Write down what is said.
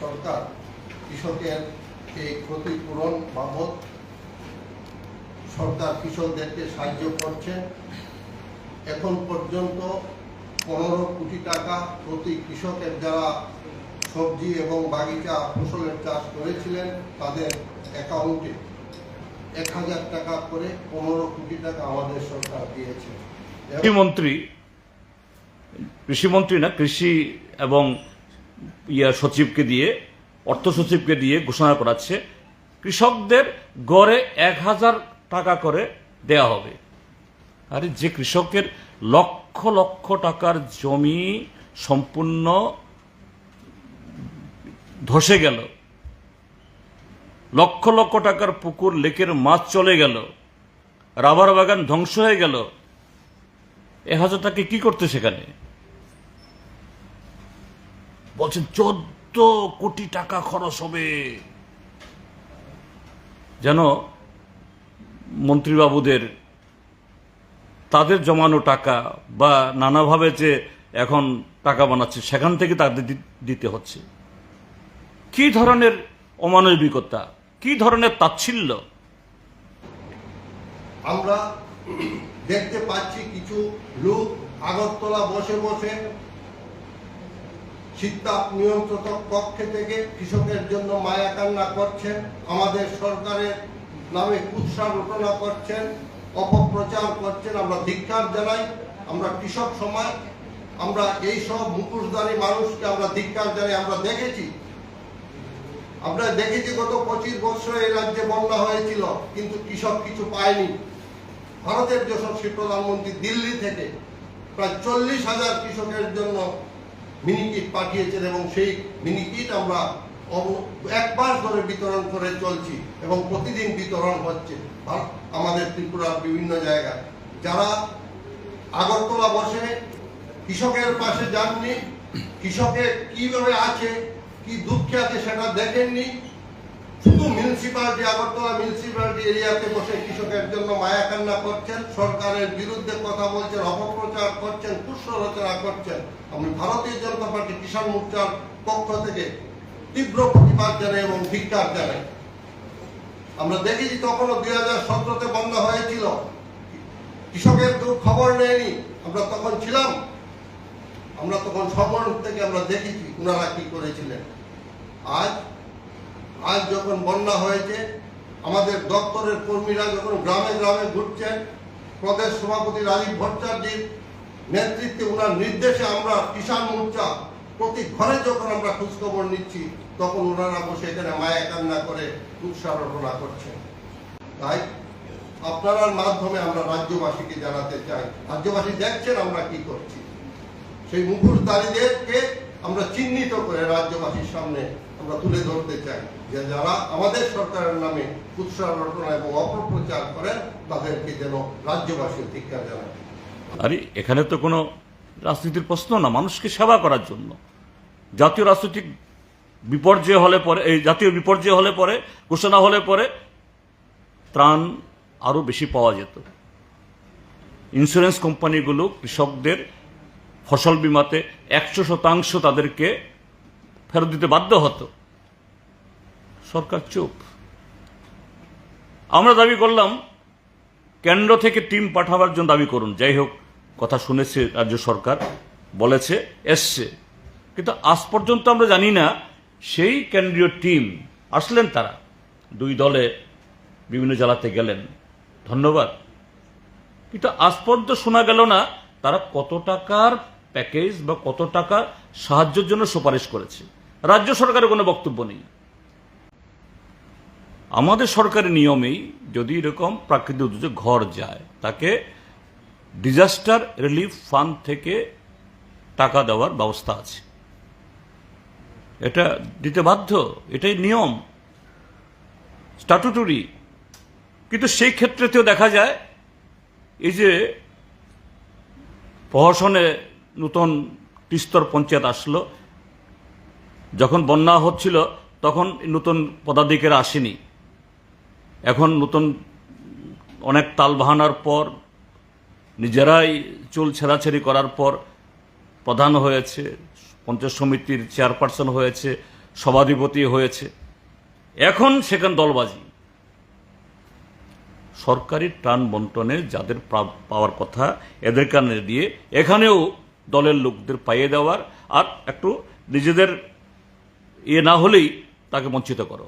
সরকার কৃষকের এই ক্ষতিপূরণ বাবদ সরকার কৃষকদেরকে সাহায্য করছে, এখন পর্যন্ত পনেরো কোটি টাকা প্রতি কৃষকের যারা সবজি এবং বাগিচা ফসলের চাষ করেছিলেন তাদের অ্যাকাউন্টে এক হাজার টাকা করে পনেরো কোটি টাকা আমাদের সরকার দিয়েছে। কৃষিমন্ত্রী কৃষিমন্ত্রী না, কৃষি এবং ইয়া সচিবকে দিয়ে, অর্থ সচিবকে দিয়ে ঘোষণা করাচ্ছে, কৃষকদের গড়ে এক হাজার টাকা করে দেয়া হবে। আরে যে কৃষকের লক্ষ লক্ষ টাকার জমি সম্পূর্ণ ধসে গেল, লক্ষ লক্ষ টাকার পুকুর, লেকের মাছ চলে গেল, রাবার বাগান ধ্বংস হয়ে গেল, এ হাজার টাকা কি করতে সেখানে? বলছেন, চোদ্দ কোটি টাকা খরচ হবে। যেন মন্ত্রীবাবুদের তাদের জমানো টাকা বা নানাভাবে যে এখন টাকা বানাচ্ছে, সেখান থেকে তাদের দিতে হচ্ছে। কি ধরনের অমানবিকতা, কি ধরনের তাচ্ছিল্য? আমরা দেখতে পাচ্ছি কিছু লোক আগরতলা বসে বসে শীততাপ নিয়ন্ত্রিত কক্ষে থেকে কৃষকের জন্য মায়া কান্না করছেন, আমাদের সরকারের নামে কুৎসা রটনা করছেন, অপপ্রচার করছেন। আমরা ধিক্কার জানাই, আমরা কৃষক সমাজ, আমরা এই সব মুখোশধারী মানুষকে আমরা ধিক্কার জানাই। আমরা দেখেছি আমরা দেখেছি গত পঁচিশ বছর এই রাজ্যে বন্যা হয়েছিল, কিন্তু কৃষক কিছু পায়নি। ভারতের যশস্বী প্রধানমন্ত্রী দিল্লি থেকে প্রায় চল্লিশ হাজার কৃষকের জন্য মিনিকিট পাঠিয়েছেন এবং সেই মিনিকিট আমরা এক মাস ধরে বিতরণ করে চলছি এবং প্রতিদিন বিতরণ হচ্ছে। আমাদের ত্রিপুরার বিভিন্ন জায়গায় যারা আগরতলা বসে, কৃষকের পাশে যাননি, কৃষকের কীভাবে আছে, কি দুঃখে আছে সেটা দেখেননি আমরা দেখেছি তখনও দুই হাজার সতেরোতে বন্ধ হয়েছিল। কৃষকের কেউ খবর নেয়নি। আমরা তখন ছিলাম। আমরা তখন সবরূপ থেকে আমরা দেখেছি ওনারা কি করেছিলেন। আজ আজ যখন বন্যা হয়েছে, আমাদের দপ্তরের কর্মীরা যখন গ্রামে গ্রামে ঘুরছেন, প্রদেশ সভাপতি রাজীব ভট্টাচার্যের নেতৃত্বে ওনার নির্দেশে আমরা কিষাণ মোর্চা প্রতি ঘরে যখন আমরা খোঁজখবর নিচ্ছি, তখন ওনারা বসে এখানে মায়া কান্না করে উৎসাহ রটনা করছেন। তাই আপনার মাধ্যমে আমরা রাজ্যবাসীকে জানাতে চাই, রাজ্যবাসী দেখছেন আমরা কি করছি। সেই মুখোশধারীদেরকে আমরা চিহ্নিত করে রাজ্যবাসীর সামনে আমরা তুলে ধরতে চাই যে যারা আমাদের সরকারের নামে উৎসাহ রটনা এবং অপপ্রচার করেন, তাদেরকে যেন রাজ্যবাসী ধিক্ষা জানায়। আরে, এখানে তো কোনো রাজনীতির প্রশ্ন না, মানুষকে সেবা করার জন্য। জাতীয় রাজনৈতিক বিপর্যয় হলে পরে, এই জাতীয় বিপর্যয় হলে পরে, ঘোষণা হলে পরে ত্রাণ আরও বেশি পাওয়া যেত। ইন্স্যুরেন্স কোম্পানিগুলো কৃষকদের ফসল বিমাতে একশো শতাংশ তাদেরকে ফেরত দিতে বাধ্য হতো। সরকার চুপ। আমরা দাবি করলাম, কেন্দ্র থেকে টিম পাঠাবার জন্য দাবি করুন। যাই হোক, কথা শুনেছে রাজ্য সরকার, বলেছে, এসছে। কিন্তু আজ পর্যন্ত আমরা জানি না সেই কেন্দ্রীয় টিম আসলেন তারা। দুই দলে বিভিন্ন জেলাতে গেলেন। ধন্যবাদ। কিন্তু আজ পর্যন্ত শোনা গেল না তারা কত টাকার প্যাকেজ বা কত টাকা সাহায্যের জন্য সুপারিশ করেছে। রাজ্য সরকারের কোনো বক্তব্য নেই। আমাদের সরকারের নিয়মেই যদি এরকম প্রাকৃতিক দুর্যোগ ঘর যায়, তাকে ডিজাস্টার রিলিফ ফান্ড থেকে টাকা দেওয়ার ব্যবস্থা আছে। এটা দিতে বাধ্য, এটাই নিয়ম। স্ট্যাটুটরি কিন্তু সেই ক্ষেত্রেতেও দেখা যায়, এই যে প্রহসনে নতুন তিস্তর পঞ্চায়েত আসলো। যখন বন্যা হচ্ছিল, তখন নতুন পদাধিকার আসেনি। এখন নতুন অনেক তাল বাহানার পর, নিজেরাই চুল ছেঁড়াছেড়ি করার পর প্রধান হয়েছে, পঞ্চায়েত সমিতির চেয়ারপারসন হয়েছে, সভাধিপতি হয়েছে। এখন সেখানে দলবাজি। সরকারি ত্রাণ বন্টনে যাদের পাওয়ার কথা, এদের কানে দিয়ে এখানেও দলের লোকদের পাইয়ে দেওয়ার আর একটু নিজেদের ইয়ে না হলেই তাকে বঞ্চিত করো।